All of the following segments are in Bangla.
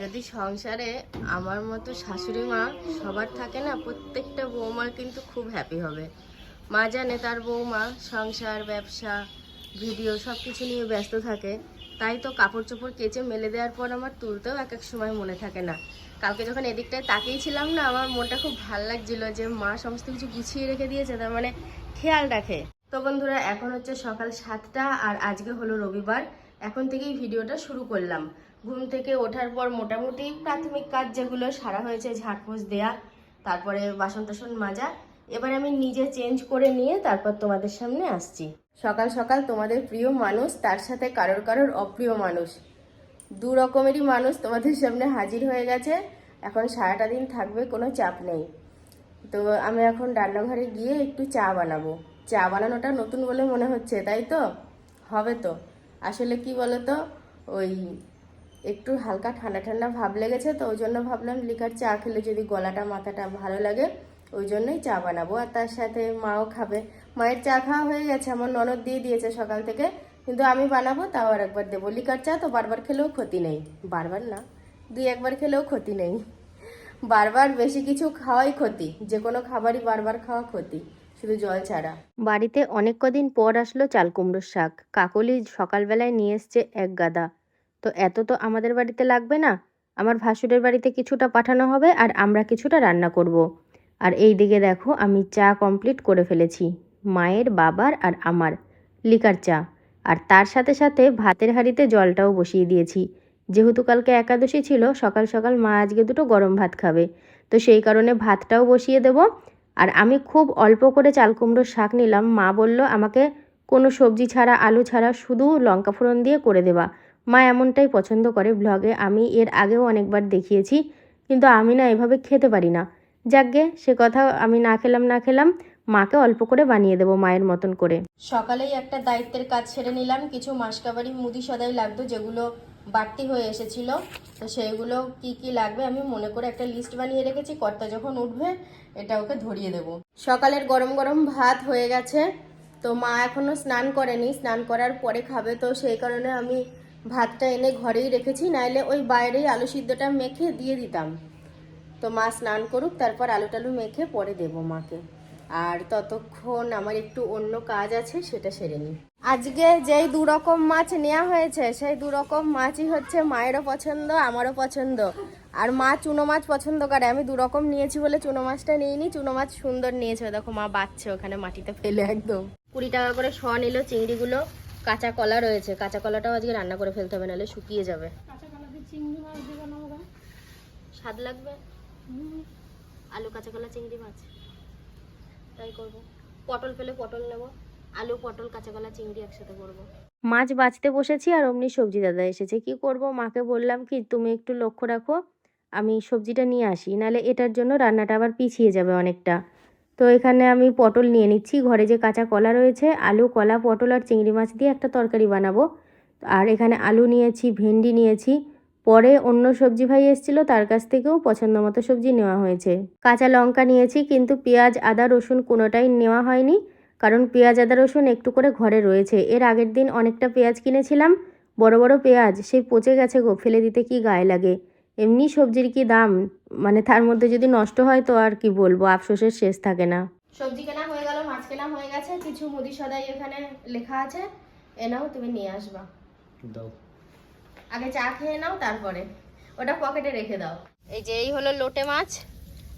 যদি সংসারে আমার মতো শাশুড়ি মা সবার থাকে না, প্রত্যেকটা বৌমা কিন্তু খুব হ্যাপি হবে। মা জানে তার বৌমা সংসার, ব্যবসা ভিডিও সব কিছু নিয়ে ব্যস্ত থাকে। তাই তো কাপড় চোপড় কেচে মেলে দেওয়ার পর আমার তুলতেও এক এক সময় মনে থাকে না। কালকে যখন এদিকটায় তাকিয়েছিলাম না, আমার মনটা খুব ভালো লাগছিল যে মা সমস্ত কিছু গুছিয়ে রেখে দিয়েছে, তার মানে খেয়াল রাখে। তো বন্ধুরা, এখন হচ্ছে সকাল সাতটা আর আজকে হলো রবিবার। এখন থেকেই ভিডিওটা শুরু করলাম। ঘুম থেকে ওঠার পর মোটামুটি প্রাথমিক কাজ যেগুলো, সারা হয়েছে ঝাড়পোছ দেয়া, তারপরে বাসন টাসন মাজা। এবার আমি নিজে চেঞ্জ করে নিয়ে তারপর তোমাদের সামনে আসছি। সকাল সকাল তোমাদের প্রিয় মানুষ, তার সাথে কারোর কারোর অপ্রিয় মানুষ। দু রকমেরই মানুষ তোমাদের সামনে হাজির হয়ে গেছে। এখন সারাটা দিন থাকবে, কোনো চাপ নেই। তো আমি এখন রান্নাঘরে গিয়ে একটু চা বানাবো। চা বানানোটা নতুন বলে মনে হচ্ছে, তাই তো? হবে তো। আসলে কি বলো তো ওই একটু হালকা ঠান্ডা ঠান্ডা ভাব লেগেছে, তো ওই জন্য ভাবলাম লিকার চা খেলে যদি গলাটা, মাথাটা ভালো লাগে, ওই জন্যই চা বানাবো। আর তার সাথে মাও খাবে। মায়ের চা খাওয়া হয়ে গেছে, আমার ননদ দিয়ে দিয়েছে সকাল থেকে, কিন্তু আমি বানাবো, তাও আর একবার দেবো। লিকার চা তো বারবার খেলেও ক্ষতি নেই। বারবার না, দুই একবার খেলেও ক্ষতি নেই। বারবার বেশি কিছু খাওয়াই ক্ষতি যে কোনো খাবারই বারবার খাওয়া ক্ষতি, শুধু জল ছাড়া। বাড়িতে অনেক কদিন পর আসলো চাল কুমড়োর শাক। কাকলি সকালবেলায় নিয়ে এসছে এক গাদা। তো এত তো আমাদের বাড়িতে লাগবে না। আমার ভাসুরের বাড়িতে কিছুটা পাঠানো হবে আর আমরা কিছুটা রান্না করব। আর এই দিকে দেখো আমি চা কমপ্লিট করে ফেলেছি। মায়ের, বাবার আর আমার লিকার চা। আর তার সাথে সাথে ভাতের হাঁড়িতে জলটাও বসিয়ে দিয়েছি। যেহেতু কালকে একাদশী ছিল, সকাল সকাল মা আজকে দুটো গরম ভাত খাবে। তো সেই কারণে ভাতটাও বসিয়ে দেব। আর আমি খুব অল্প করে চাল কুমড়োর শাক নিলাম। মা বলল, আমাকে কোনো সবজি ছাড়া, আলু ছাড়া শুধু লঙ্কা ফোড়ন দিয়ে করে দেবা। মা এমনটাই পছন্দ করে ব্লগে আমি এর আগেও অনেকবার দেখিয়েছি, কিন্তু আমি না এভাবে খেতে পারি না। যাকগে, সে কথা আমি না খেলাম না খেলাম, মাকে অল্প করে বানিয়ে দেবো মায়ের মতন করে। সকালেই একটা দায়িত্বের কাজ সেরে নিলাম। কিছু মাসকাবারি মুদি সদাই লাগতো, যেগুলো বাড়তি হয়ে এসেছিল। তো সেইগুলো কি কি লাগবে আমি মনে করে একটা লিস্ট বানিয়ে রেখেছি। কর্তা যখন উঠবে, এটা ওকে ধরিয়ে দেব। সকালের গরম গরম ভাত হয়ে গেছে। তো মা এখনও স্নান করেনি। স্নান করার পরে খাবে, তো সেই কারণে আমি ভাতটা এনে ঘরেই রেখেছি, নাইলে ওই বাইরেই আলু সিদ্ধটা মেখে দিয়ে দিতাম। তো মা স্নান করুক, তারপর আলু টালু মেখে পরে দেব মাকে। আর ততক্ষণ আমার একটু অন্য কাজ আছে, সেটা সেরে নিই। আজকে যেই দু রকম মাছ নেওয়া হয়েছে, সেই দু রকম মাছই হচ্ছে মায়েরও পছন্দ, আমারও পছন্দ। আর মা চুনো মাছ পছন্দ করে, আমি দু রকম নিয়েছি বলে চুনো মাছটা নিইনি, চুনো মাছ সুন্দর নিয়েছে। দেখো মা বাচ্ছে ওখানে মাটিতে ফেলে একদম। কুড়ি টাকা করে শ নিল চিংড়িগুলো। কাঁচা কলা রয়েছে কাঁচা কলাটাও আজকে রান্না করে ফেলতে হবে নাহলে শুকিয়ে যাবে। স্বাদ লাগবে? আলু কাঁচা কলা চিংড়ি মাছ। তাই করব। পটল পেলে পটল নেব। আলু পটল কাঁচা কলা চিংড়ি একসাথে করব। মাছ বাছতে বসেছি আর অমনি সবজি দাদা এসেছে। কি করব? মাকে বললাম কি তুমি একটু লক্ষ্য রাখো আমি সবজিটা নিয়ে আসি নাহলে এটার জন্য রান্নাটা আবার পিছিয়ে যাবে অনেকটা। তো এখানে আমি পটল নিয়ে নিচ্ছি। ঘরে যে কাঁচা কলা রয়েছে, আলু, কলা, পটল আর চিংড়ি মাছ দিয়ে একটা তরকারি বানাবো। আর এখানে আলু নিয়েছি, ভেন্ডি নিয়েছি। পরে অন্য সবজি ভাই এসেছিল, তার কাছ থেকেও পছন্দ মতো সবজি নেওয়া হয়েছে। কাঁচা লঙ্কা নিয়েছি, কিন্তু পেঁয়াজ, আদা, রসুন কোনোটাই নেওয়া হয়নি। কারণ পেঁয়াজ, আদা, রসুন একটু করে ঘরে রয়েছে। এর আগের দিন অনেকটা পেঁয়াজ কিনেছিলাম, বড় বড় পেঁয়াজ সেই পচে গেছে গো, ফেলে দিতে কি গায়ে লাগে? এমনি সবজির কি দাম? মানে তার মধ্যে যদি নষ্ট হয় তো আর কি বলব? আফসোসের শেষ থাকে না। সবজি কেনা হয়ে গেল মাছ কেনা হয়ে গেছে। কিছু মুদি সদাই এখানে লেখা আছে। এ নাও তুমি নিয়ে আসবা। দাও। আগে চা খেয়ে নাও তারপরে। ওটা পকেটে রেখে দাও। এই যে এই হলো লোটে মাছ।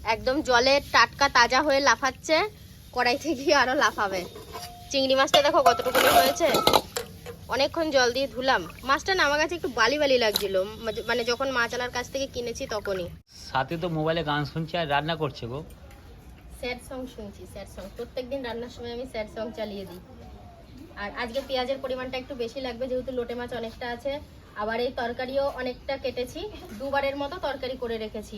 একদম জলে টাটকা তাজা হয়ে লাফাচ্ছে। কড়াই থেকে আরও লাফাবে। চিংড়ি মাছটা দেখো কতটুকু হয়েছে। অনেকক্ষণ জল দিয়ে ধুলাম। মাছটা না আমার কাছে একটু বালি বালি লাগছিল। মানে যখন মাছ আলার কাছ থেকে কিনেছি তখনই। সাথে তো মোবাইলে গান শুনছি আর রান্না করছে গো। স্যাড সং শুনছি স্যাড সং। প্রত্যেকদিন রান্নার সময় আমি স্যাড সং চালিয়ে দিই। আর আজকে পেঁয়াজের পরিমাণটা একটু বেশি লাগবে যেহেতু লোটে মাছ অনেকটা আছে। আবার এই তরকারিও অনেকটা কেটেছি। দুবারের মতো তরকারি করে রেখেছি।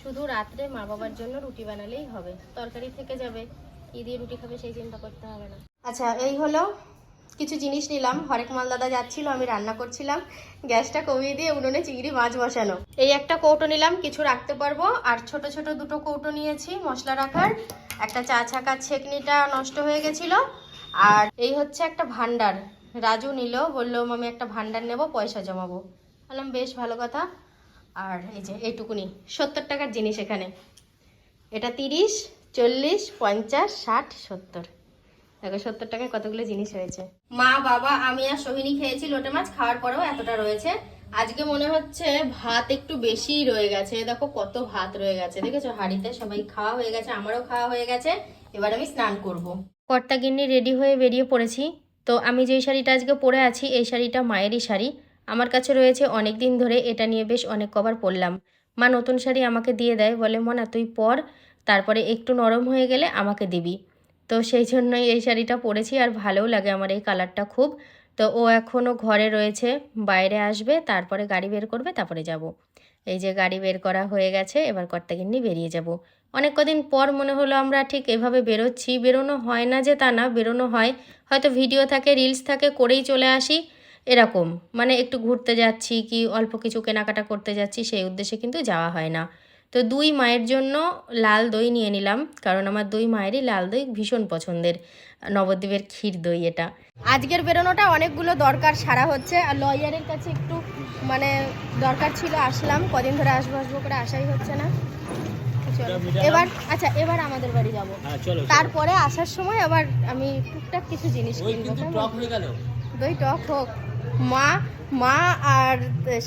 শুধু রাত্রে মা বাবার জন্য রুটি বানালেই হবে। তরকারি থেকে যাবে। কি দিয়ে রুটি খাবে সেই চিন্তা করতে হবে না। আচ্ছা এই হলো কিছু জিনিস নিলাম। হরেক মাল দাদা যাচ্ছিল, আমি রান্না করছিলাম। গ্যাসটা কমিয়ে দিয়ে উনুনে চিংড়ি মাছ বসানো। এই একটা কৌটো নিলাম, কিছু রাখতে পারব। আর ছোট ছোট দুটো কৌটো নিয়েছি মশলা রাখার। একটা চা ছাকা ছেকনিটা নষ্ট হয়ে গেছিল। আর এই হচ্ছে একটা ভান্ডার রাজু নিল, বলল আমি একটা ভান্ডার নেব, পয়সা জমাবো। বললাম, বেশ, ভালো কথা। আর এই যে এইটুকুনি, সত্তর টাকার জিনিস এখানে। এটা তিরিশ, চল্লিশ, পঞ্চাশ, ষাট, সত্তর। দেখো সত্তর টাকায় কতগুলো জিনিস হয়েছে মা বাবা আমি আর সোহিনী খেয়েছি লোটে মাছ খাওয়ার পরেও এতটা রয়েছে। আজকে মনে হচ্ছে ভাত একটু বেশিই রয়ে গেছে। দেখো কত ভাত রয়ে গেছে। দেখেছ হাঁড়িতে সবাই খাওয়া হয়ে গেছে আমারও খাওয়া হয়ে গেছে। এবার আমি স্নান করব। কর্তা গিন্নি রেডি হয়ে বেরিয়ে পড়েছি। তো আমি যেই শাড়িটা আজকে পরে আছি এই শাড়িটা মায়েরই শাড়ি। আমার কাছে রয়েছে অনেক দিন ধরে এটা নিয়ে বেশ অনেক কবার পরলাম। মা নতুন শাড়ি আমাকে দিয়ে দেয় বলে মনা তুই পর। তারপরে একটু নরম হয়ে গেলে আমাকে দিবি। তো সেই জন্যই এই শাড়িটা পরেছি আর ভালোও লাগে আমার এই কালারটা খুব। তো ও এখনও ঘরে রয়েছে, বাইরে আসবে, তারপরে গাড়ি বের করবে, তারপরে যাব। এই যে গাড়ি বের করা হয়ে গেছে, এবার কর্তাগিন্নি বেরিয়ে যাব। অনেক কদিন পর মনে হলো আমরা ঠিক এভাবে বেরোচ্ছি, বেরোনো হয় না যে তা না, বেরোনো হয়। হয়তো ভিডিও থাকে, রিলস থাকে, করেই চলে আসি। এরকম মানে একটু ঘুরতে যাচ্ছি কি, অল্প কিছু কেনাকাটা করতে যাচ্ছি, সেই উদ্দেশ্যে কিন্তু যাওয়া হয় না। তো দুই মায়ের জন্য লাল দই নিয়ে নিলাম কারণ আমার দুই মায়েরই লাল দই ভীষণ পছন্দের নবদ্বীপের ক্ষীর দই এটা। আজকের বেরোনোটা অনেকগুলো দরকার সারা হচ্ছে আর লয়ারের কাছে একটু মানে দরকার ছিল আসলাম কদিন ধরে আসব আসব করে আসাই হচ্ছে না। চলো এবার আচ্ছা এবার আমাদের বাড়ি যাব। হ্যাঁ। তারপরে আসার সময় আবার আমি টুকটাক কিছু জিনিস কিনবো টক দই টক হোক। মা মা আর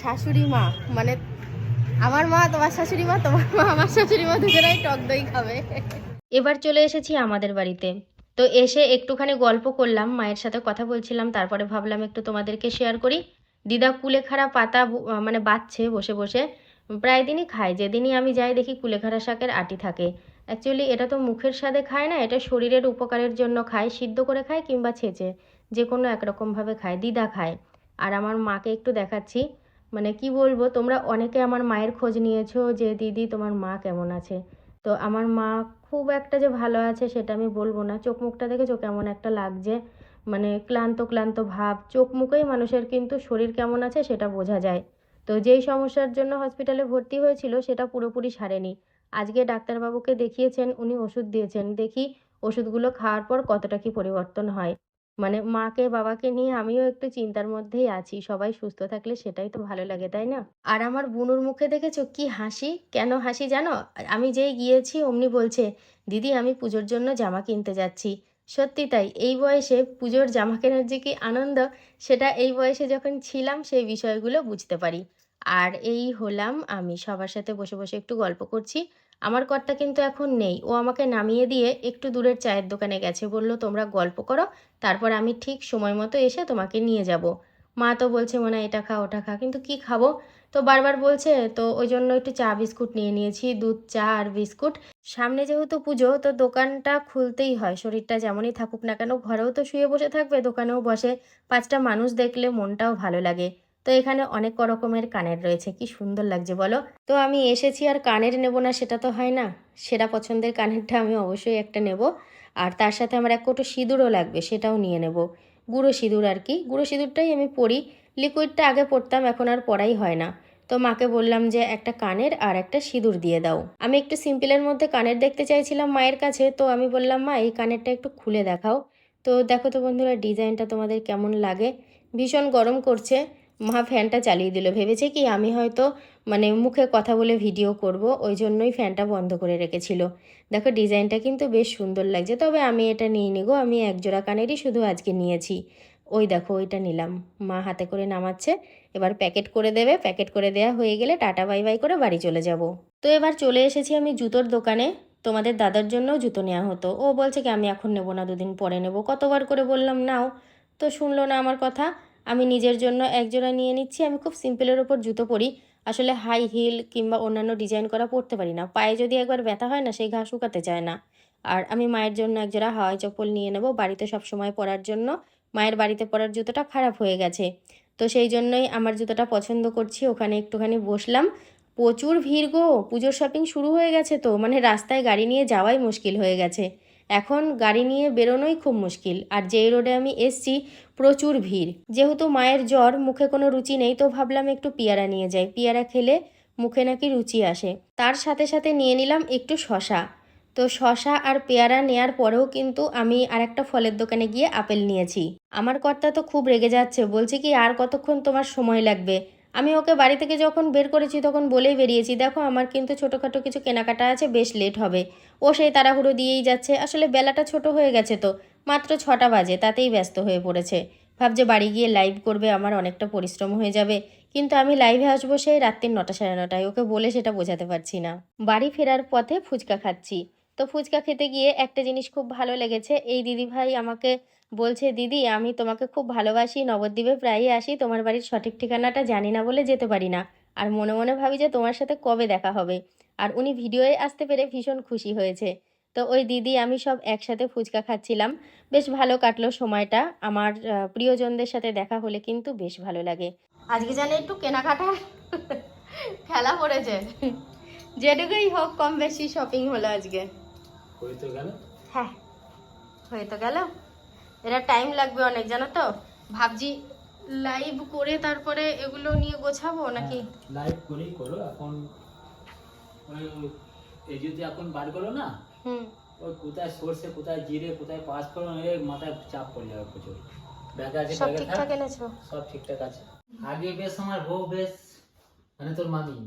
শাশুড়ি মা মানে আমার মা, তোমার শাশুড়ি মা, তোমার মা, আমার শাশুড়ি মা দুজনেই টক দই খাবে। এবার চলে এসেছি আমাদের বাড়িতে। তো এসে একটুখানি গল্প করলাম, মায়ের সাথে কথা বলছিলাম, তারপরে ভাবলাম একটু তোমাদেরকে শেয়ার করি। দিদা কুলেখাড়া পাতা মানে বাচ্ছে বসে বসে। প্রায় দিনই খায়, যেদিনই আমি যাই দেখি কুলেখাড়া শাকের আটি থাকে। অ্যাকচুয়ালি এটা তো মুখের স্বাদে খায় না, এটা শরীরের উপকারের জন্য খায়, সিদ্ধ করে খায় কিংবা ছেঁচে যে কোনো একরকমভাবে খায়, দিদা খায়। আর আমার মাকে একটু দেখাচ্ছি। মানে কি বলব, তোমরা অনেকে আমার মায়ের খোঁজ নিয়েছো যে, দিদি, তোমার মা কেমন আছে? তো আমার মা খুব একটা যে ভালো আছে সেটা আমি বলব না। চোখ মুখটা দেখেছ কেমন একটা লাগছে? মানে ক্লান্ত ক্লান্ত ভাব। চোখ মুখেই মানুষের কিন্তু শরীর কেমন আছে সেটা বোঝা যায়। তো যেই সমস্যার জন্য হসপিটালে ভর্তি হয়েছিল সেটা পুরোপুরি সারেনি। আজকে ডাক্তারবাবুকে দেখিয়েছেন, উনি ওষুধ দিয়েছেন। দেখি ওষুধগুলো খাওয়ার পর কতটা কি পরিবর্তন হয়। মানে মাকে, বাবাকে নিয়ে আমিও একটু চিন্তার মধ্যেই আছি। সবাই সুস্থ থাকলে সেটাই তো ভালো লাগে, তাই না? আর আমার বুনুর মুখে দেখেছ কি হাসি? কেন হাসি জানো? আমি যেই গিয়েছি, অমনি বলছে, দিদি, আমি পুজোর জন্য জামা কিনতে যাচ্ছি। সত্যি তাই, এই বয়সে পুজোর জামা কেনার যে কি আনন্দ, সেটা এই বয়সে যখন ছিলাম, সেই বিষয়গুলো বুঝতে পারি। আর এই হলাম আমি সবার সাথে বসে বসে একটু গল্প করছি। আমার কর্তা কিন্তু এখন নেই। ও আমাকে নামিয়ে দিয়ে একটু দূরের চায়ের দোকানে গেছে। বলল, তোমরা গল্প করো, তারপর আমি ঠিক সময় মতো এসে তোমাকে নিয়ে যাব। মা তো বলছে, মনে হয় এটা খা, ওটা খা, কিন্তু কি খাব? তো বারবার বলছে, তো ওই জন্য একটু চা, বিস্কুট নিয়ে নিয়েছি, দুধ, চা আর বিস্কুট। সামনে যেহেতু পুজো, তো দোকানটা খুলতেই হয়। শরীরটা যেমনই থাকুক না কেন, ঘরেও তো শুয়ে বসে থাকবে, দোকানেও বসে। পাঁচটা মানুষ দেখলে মনটাও ভালো লাগে। তো এখানে অনেক রকমের কানের রয়েছে, কি সুন্দর লাগছে বলো? তো আমি এসেছি আর কানের নেব না, সেটা তো হয় না। সেরা পছন্দের কানেরটা আমি অবশ্যই একটা নেব। আর তার সাথে আমার এক কোটো সিঁদুরও লাগবে, সেটাও নিয়ে নেব। গুঁড়ো সিঁদুর আর কি। গুঁড়ো সিঁদুরটাই আমি পরি। লিকুইডটা আগে পরতাম, এখন আর পরাই হয় না। তো মাকে বললাম যে, একটা কানের আর একটা সিঁদুর দিয়ে দাও। আমি একটু সিম্পলের মধ্যে কানের দেখতে চাইছিলাম মায়ের কাছে, তো আমি বললাম, মা, এই কানেরটা একটু খুলে দেখাও। তো দেখো তো বন্ধুরা, ডিজাইনটা তোমাদের কেমন লাগে? ভীষণ গরম করছে। মা ফ্যানটা চালিয়ে দিল। ভেবেছে কি আমি হয়তো মানে মুখে কথা বলে ভিডিও করব, ওই জন্যই ফ্যানটা বন্ধ করে রেখেছিল। দেখো ডিজাইনটা কিন্তু বেশ সুন্দর লাগছে, তবে আমি এটা নিয়ে নিগো আমি এক জোড়া কানেরই শুধু আজকে নিয়েছি। ওই দেখো, ওইটা নিলাম। মা হাতে করে নামাচ্ছে, এবার প্যাকেট করে দেবে, প্যাকেট করে দেওয়া হয়ে গেলে টাটা, বাই বাই করে বাড়ি চলে যাব। তো এবার চলে এসেছি আমি জুতোর দোকানে, তোমাদের দাদার জন্যও জুতো নেওয়া হতো। ও বলছে কি, আমি এখন নেব না, দুদিন পরে নেব। কতবার করে বললাম, নাও। তো শুনলো না আমার কথা। আমি নিজের জন্য এক জোড়া নিয়ে নিচ্ছি। আমি খুব সিম্পলের ওপর জুতো পরি। আসলে হাই হিল কিংবা অন্যান্য ডিজাইন করা পরতে পারি না। পায়ে যদি একবার ব্যথা হয় না, সেই ঘা শুকাতে চায় না। আর আমি মায়ের জন্য এক জোড়া হাওয়াই চপ্পল নিয়ে নেব। বাড়িতে সব সময় পরার জন্য মায়ের বাড়িতে পরার জুতোটা খারাপ হয়ে গেছে। তো সেই জন্যই আমার জুতোটা পছন্দ করছি। ওখানে একটুখানি বসলাম। প্রচুর ভিড় গো! পুজোর শপিং শুরু হয়ে গেছে তো। মানে রাস্তায় গাড়ি নিয়ে যাওয়াই মুশকিল হয়ে গেছে। এখন গাড়ি নিয়ে বেরোনোই খুব মুশকিল। আর যেই রোডে আমি এসছি প্রচুর ভিড়। যেহেতু মায়ের জ্বর, মুখে কোনো রুচি নেই, তো ভাবলাম একটু পেয়ারা নিয়ে যাই। পেয়ারা খেলে মুখে নাকি রুচি আসে। তার সাথে সাথে নিয়ে নিলাম একটু শশা। তো শশা আর পেয়ারা নেয়ার পরেও কিন্তু আমি আরেকটা ফলের দোকানে গিয়ে আপেল নিয়েছি। আমার কর্তা তো খুব রেগে যাচ্ছে, বলছে কি, আর কতক্ষণ তোমার সময় লাগবে? আমি ওকে বাড়ি থেকে যখন বের করেছি তখন বলেই বেরিয়েছি, দেখো, আমার কিন্তু ছোটোখাটো কিছু কেনাকাটা আছে, বেশ লেট হবে। ও সেই তাড়াহুড়ো দিয়েই যাচ্ছে। আসলে বেলাটা ছোট হয়ে গেছে তো, মাত্র ছটা বাজে, তাতেই ব্যস্ত হয়ে পড়েছে। ভাবছে বাড়ি গিয়ে লাইভ করবে, আমার অনেকটা পরিশ্রম হয়ে যাবে। কিন্তু আমি লাইভে আসব সেই রাত্রির নটা সাড়ে নটায়, ওকে বলে সেটা বোঝাতে পারছি না। বাড়ি ফেরার পথে ফুচকা খাচ্ছি। তো ফুচকা খেতে গিয়ে একটা জিনিস খুব ভালো লেগেছে, এই দিদি ভাই আমাকে বলছে দিদি আমি তোমাকে খুব ভালোবাসি নবদ্বীপে প্রায়ই আসি তোমার বাড়ির সঠিক ঠিকানাটা জানি না বলে যেতে পারি না। আর মনে মনে ভাবি যে তোমার সাথে কবে দেখা হবে। আর উনি ভিডিওয়ে আসতে পেরে ভীষণ খুশি হয়েছে। তো ওই দিদি আমি সব একসাথে ফুচকা খাচ্ছিলাম। বেশ ভালো কাটলো সময়টা। আমার প্রিয়জনদের সাথে দেখা হলে কিন্তু বেশ ভালো লাগে। আজকে জানে একটু কেনাকাটার খেলা পড়েছে। যেটুকুই হোক কম বেশি শপিং হলো আজকে। হয়ে তো গেল? হ্যাঁ হয়ে তো গেল। এটা টাইম লাগবে অনেক জানো তো? ভাবছি লাইভ করে তারপরে এগুলো নিয়ে গোছাবো নাকি? লাইভ করেই করো এখন এই যদি এখন বার করো না হুম। ওই কোথায় সর্ষে কোথায় জিরে কোথায় পাঁচ ফোড়ন এ মাথায় চাপ পড়ে যাবে প্রচুর। ব্যাগে আছে সব ঠিকঠাক এনেছো? সব ঠিকঠাক আছে। আগে বেশ আমার বউ বেশ মানে তোর মামি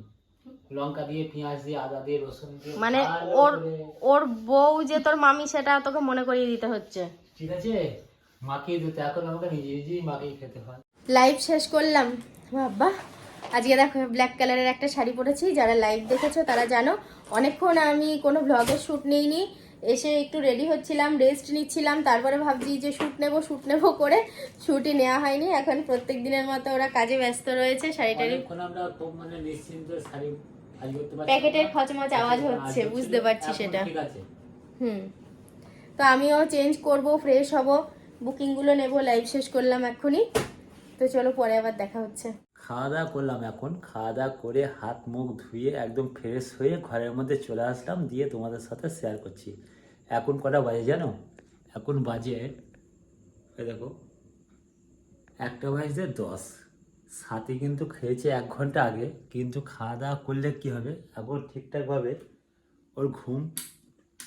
লঙ্কা দিয়ে পেঁয়াজ দিয়ে আদা দিয়ে রসুন দিয়ে মানে ওর ওর বউ যে তোর মামি সেটা তোকে মনে করিয়ে দিতে হচ্ছে। ঠিক আছে? মাখিয়ে দিতে। এখন আমাকে নিজে নিজেই মাখিয়ে খেতে হয়। লাইভ শেষ করলাম। বাবা আজকে দেখো ব্ল্যাক কালারের একটা শাড়ি পরেছি। যারা লাইভ দেখেছ তারা জানো অনেকক্ষণ আমি কোনো ব্লগের শ্যুট নিইনি। এসে একটু রেডি হচ্ছিলাম রেস্ট নিচ্ছিলাম। তারপরে ভাবছি যে শ্যুট নেব শ্যুট নেব করে শ্যুটই নেওয়া হয়নি। এখন প্রত্যেক দিনের মতো ওরা কাজে ব্যস্ত রয়েছে শাড়িটারি মানে প্যাকেটের। খচমচ আওয়াজ হচ্ছে বুঝতে পারছি সেটা। ঠিক আছে। হুম। তো আমিও চেঞ্জ করব ফ্রেশ হব। বুকিংগুলো নেব লাইভ শেষ করলাম এক্ষুনি। তো চলো পরে আবার দেখা হচ্ছে। খাওয়া দাওয়া করলাম এখন। খাওয়া দাওয়া করে হাত মুখ ধুয়ে একদম ফ্রেশ হয়ে ঘরের মধ্যে চলে আসলাম, দিয়ে তোমাদের সাথে শেয়ার করছি। এখন কটা বাজে জানো? এখন বাজে দেখো, একটা বাজে দশ। সাথে কিন্তু খেয়েছে এক ঘণ্টা আগে, কিন্তু খাওয়া দাওয়া করলে কি হবে? এখন ঠিকঠাকভাবে ওর ঘুম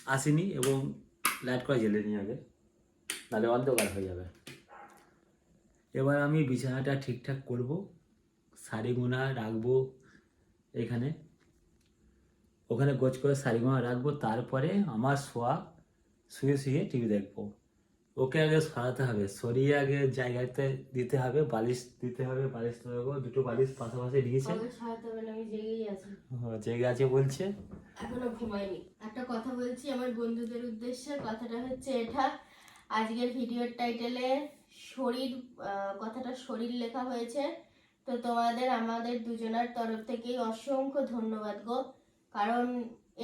আসেনি এবং লাইট করা জ্বেলেনি আগে। নাহলে অন্ধকার হয়ে যাবে। এবার আমি বিছানাটা ঠিকঠাক করব শাড়িগুনা রাখব এখানে। ওখানে গোছ করে শাড়িগুনা রাখব তারপরে আমার শোয়া শুয়ে শুয়ে টিভি দেখব। ওকে আগে সরাতে হবে সরিয়ে আগে জায়গাতে দিতে হবে বালিশ দিতে হবে বালিশ দুটো বালিশ পাশাপাশি নিয়েছে আছি। জেগে আছে বলছে। এখনও ঘুমাইনি একটা কথা বলছি আমার বন্ধুদের উদ্দেশ্যে কথাটা হচ্ছে এটা আজকের ভিডিওর টাইটেলে শরীর কথাটা শরীর লেখা হয়েছে। তো তোমাদের আমাদের দুজনার তরফ থেকেই অসংখ্য ধন্যবাদ গো। কারণ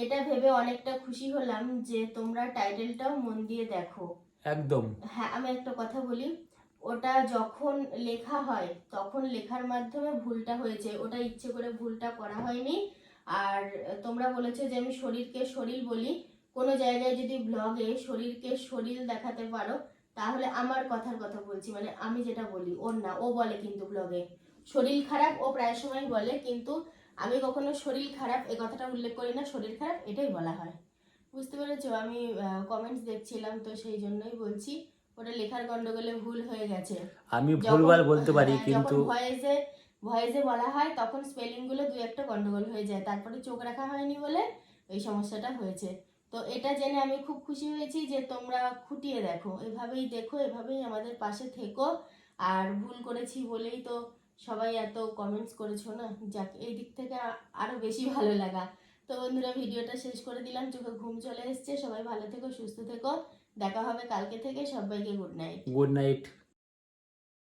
এটা ভেবে অনেকটা খুশি হলাম যে তোমরা টাইটেলটাও মন দিয়ে দেখো। একদম। হ্যাঁ আমি একটা কথা বলি। ওটা যখন লেখা হয় তখন লেখার মাধ্যমে ভুলটা হয়েছে ওটা ইচ্ছে করে ভুলটা করা হয়নি। আর তোমরা বলেছ যে আমি শরীরকে শরীর বলি। কোনো জায়গায় যদি ব্লগে শরীরকে শরীর দেখাতে পারো তাহলে আমার কথার কথা বলছি। মানে আমি যেটা বলি ওর না ও বলে কিন্তু ব্লগে শরীর খারাপ ও প্রায় সময় বলে কিন্তু আমি কখনো শরীর খারাপ এ কথাটা উল্লেখ করি না শরীর খারাপ এটাই বলা হয়। বুঝতে পেরেছ? আমি কমেন্টস দেখছিলাম তো সেই জন্যই বলছি ওটা লেখার গন্ডগোলে ভুল হয়ে গেছে। আমি ভুলভাল বলতে পারি হ্যাঁ, কিন্তু ভয়েসে ভয়েসে বলা হয় তখন স্পেলিংগুলো দুই একটা গন্ডগোল হয়ে যায়। তারপরে চোখ রাখা হয়নি বলে এই সমস্যাটা হয়েছে। তো এটা জেনে আমি খুব খুশি হয়েছি যে তোমরা খুঁটিয়ে দেখো। এভাবেই দেখো, এভাবেই আমাদের পাশে থেকো। আর ভুল করেছি বলেই তো সবাই এত কমেন্টস করেছ না? যাক, এই দিক থেকে আ- আরও বেশি ভালো লাগা। তো বন্ধুরা, ভিডিওটা শেষ করে দিলাম। চোখে ঘুম চলে এসছে। সবাই ভালো থেকো, সুস্থ থেকো। দেখা হবে কালকে থেকে। সবাইকে গুড নাইট গুড নাইট